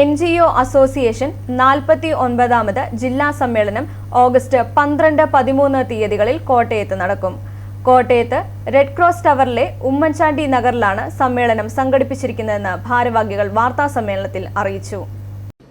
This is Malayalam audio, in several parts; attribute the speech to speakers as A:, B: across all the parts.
A: എൻ ജി ഒ അസോസിയേഷൻ നാൽപ്പത്തി ഒൻപതാമത് ജില്ലാ സമ്മേളനം ഓഗസ്റ്റ് പന്ത്രണ്ട് പതിമൂന്ന് തീയതികളിൽ കോട്ടയത്ത് നടക്കും. കോട്ടയത്ത് റെഡ് ക്രോസ് ടവറിലെ ഉമ്മൻചാണ്ടി നഗറിലാണ് സമ്മേളനം സംഘടിപ്പിച്ചിരിക്കുന്നതെന്ന് ഭാരവാഹികൾ വാർത്താ സമ്മേളനത്തിൽ അറിയിച്ചു.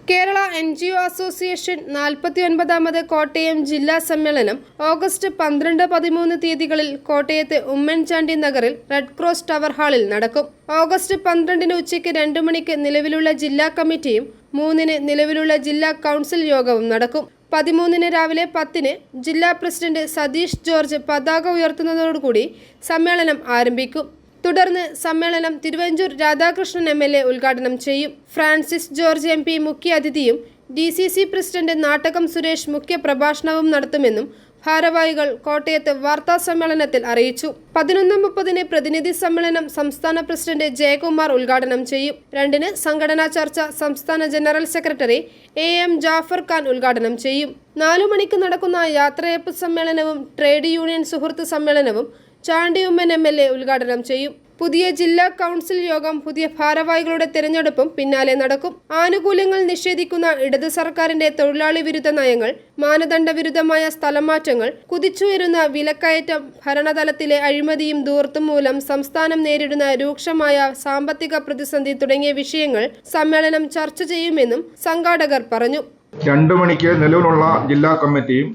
B: Kerala N G O association നാൽപ്പത്തി ഒൻപതാമത് കോട്ടയം ജില്ലാ സമ്മേളനം ഓഗസ്റ്റ് പന്ത്രണ്ട് പതിമൂന്ന് തീയതികളിൽ കോട്ടയത്തെ ഉമ്മൻചാണ്ടി നഗറിൽ റെഡ് ക്രോസ് ടവർ ഹാളിൽ നടക്കും. ഓഗസ്റ്റ് പന്ത്രണ്ടിന് ഉച്ചയ്ക്ക് രണ്ടു മണിക്ക് നിലവിലുള്ള ജില്ലാ കമ്മിറ്റിയും മൂന്നിന് നിലവിലുള്ള ജില്ലാ കൗൺസിൽ യോഗവും നടക്കും. പതിമൂന്നിന് രാവിലെ പത്തിന് ജില്ലാ പ്രസിഡന്റ് സതീഷ് ജോർജ് പതാക ഉയർത്തുന്നതോടുകൂടി സമ്മേളനം ആരംഭിക്കും. തുടർന്ന് സമ്മേളനം Thiruvanchoor Radhakrishnan M L A ഉദ്ഘാടനം ചെയ്യും. Francis George M P മുഖ്യാതിഥിയും D C C president Nattakom Suresh മുഖ്യ പ്രഭാഷണവും നടത്തുമെന്നും ഭാരവാഹികൾ കോട്ടയത്ത് വാർത്താ സമ്മേളനത്തിൽ അറിയിച്ചു. പതിനൊന്ന് മുപ്പതിന് പ്രതിനിധി സമ്മേളനം സംസ്ഥാന പ്രസിഡന്റ് ജയകുമാർ ഉദ്ഘാടനം ചെയ്യും. രണ്ടിന് സംഘടനാ ചർച്ച സംസ്ഥാന general secretary A M Jafar Khan ഉദ്ഘാടനം ചെയ്യും. നാലു മണിക്ക് നടക്കുന്ന യാത്രയപ്പ് സമ്മേളനവും ട്രേഡ് യൂണിയൻ സുഹൃത്ത് സമ്മേളനവും ചാണ്ടിയുമ്മൻ എം എൽ എ ഉദ്ഘാടനം ചെയ്യും. പുതിയ ജില്ലാ കൗൺസിൽ യോഗം പുതിയ ഭാരവാഹികളുടെ തിരഞ്ഞെടുപ്പും പിന്നാലെ നടക്കും. ആനുകൂല്യങ്ങൾ നിഷേധിക്കുന്ന ഇടത് സർക്കാരിന്റെ തൊഴിലാളി വിരുദ്ധ നയങ്ങൾ മാനദണ്ഡ വിരുദ്ധമായ സ്ഥലമാറ്റങ്ങൾ കുതിച്ചുയരുന്ന വിലക്കയറ്റം ഭരണതലത്തിലെ അഴിമതിയും ദൂർത്തും മൂലം സംസ്ഥാനം നേരിടുന്ന രൂക്ഷമായ സാമ്പത്തിക പ്രതിസന്ധി തുടങ്ങിയ വിഷയങ്ങൾ സമ്മേളനം ചർച്ച ചെയ്യുമെന്നും സംഘാടകർ പറഞ്ഞു.
C: രണ്ടു മണിക്ക് നിലവിലുള്ള ജില്ലാ കമ്മിറ്റിയും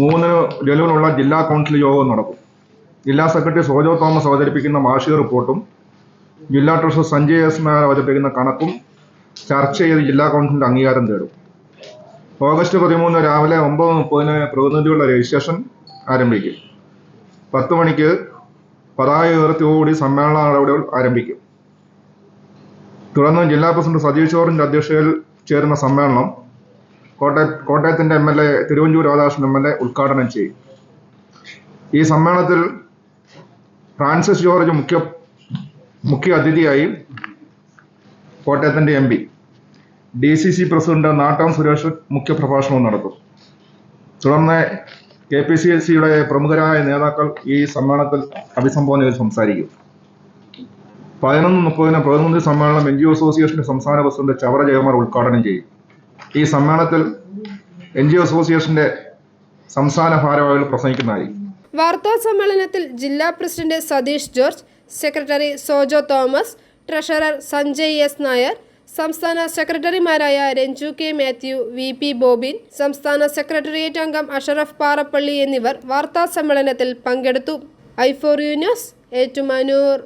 C: മൂന്നിന് നിലവിലുള്ള ജില്ലാ കൗൺസിൽ യോഗവും നടക്കും. ജില്ലാ സെക്രട്ടറി സോജോ തോമസ് അവതരിപ്പിക്കുന്ന വാർഷിക റിപ്പോർട്ടും ജില്ലാ ട്രഷറർ സഞ്ജയ് എസ് നായർ അവതരിപ്പിക്കുന്ന കണക്കും ചർച്ച ചെയ്ത് ജില്ലാ കൗൺസിലിന്റെ അംഗീകാരം തേടും. ഓഗസ്റ്റ് പതിമൂന്ന് രാവിലെ ഒമ്പത് മുപ്പതിന് പ്രതിനിധികളുടെ രജിസ്ട്രേഷൻ ആരംഭിക്കും. പത്ത് മണിക്ക് പതാക ഉയർത്തിയോടുകൂടി സമ്മേളന നടപടികൾ ആരംഭിക്കും. തുടർന്ന് ജില്ലാ പ്രസിഡന്റ് സതീഷ് ചോറിന്റെ അധ്യക്ഷതയിൽ ചേരുന്ന സമ്മേളനം കോട്ടയ കോട്ടയത്തിന്റെ M L A Thiruvanchoor Radhakrishnan M L A ഉദ്ഘാടനം ചെയ്യും. ഈ സമ്മേളനത്തിൽ ഫ്രാൻസിസ് ജോർജ് മുഖ്യ മുഖ്യ അതിഥിയായി കോട്ടയത്തിന്റെ M P. D C C president Nattam Suresh മുഖ്യപ്രഭാഷണവും നടത്തും. തുടർന്ന് കെ പി സി എസ് സിയുടെ പ്രമുഖരായ നേതാക്കൾ ഈ സമ്മേളനത്തിൽ അഭിസംബോധന ചെയ്ത് സംസാരിക്കും. പതിനൊന്ന് മുപ്പതിന് പ്രതിനിധി സമ്മേളനം എൻ ജി ഒ അസോസിയേഷന്റെ സംസ്ഥാന പ്രസിഡന്റ് ചവറ ജയകുമാർ ഉദ്ഘാടനം ചെയ്യും. ഈ സമ്മേളനത്തിൽ എൻ ജി ഒ അസോസിയേഷന്റെ സംസ്ഥാന ഭാരവാഹികൾ പ്രസംഗിക്കുന്നതായിരിക്കും.
B: വാർത്താ സമ്മേളനത്തിൽ ജില്ലാ president Satheesh George secretary Sojo Thomas treasurer Sanjay S Nair സംസ്ഥാന സെക്രട്ടറിമാരായ Ranju K Mathew V P Bobin സംസ്ഥാന സെക്രട്ടേറിയറ്റ് അംഗം അഷറഫ് പാറപ്പള്ളി എന്നിവർ വാർത്താ സമ്മേളനത്തിൽ പങ്കെടുത്തു. I for U news Ettumanoor.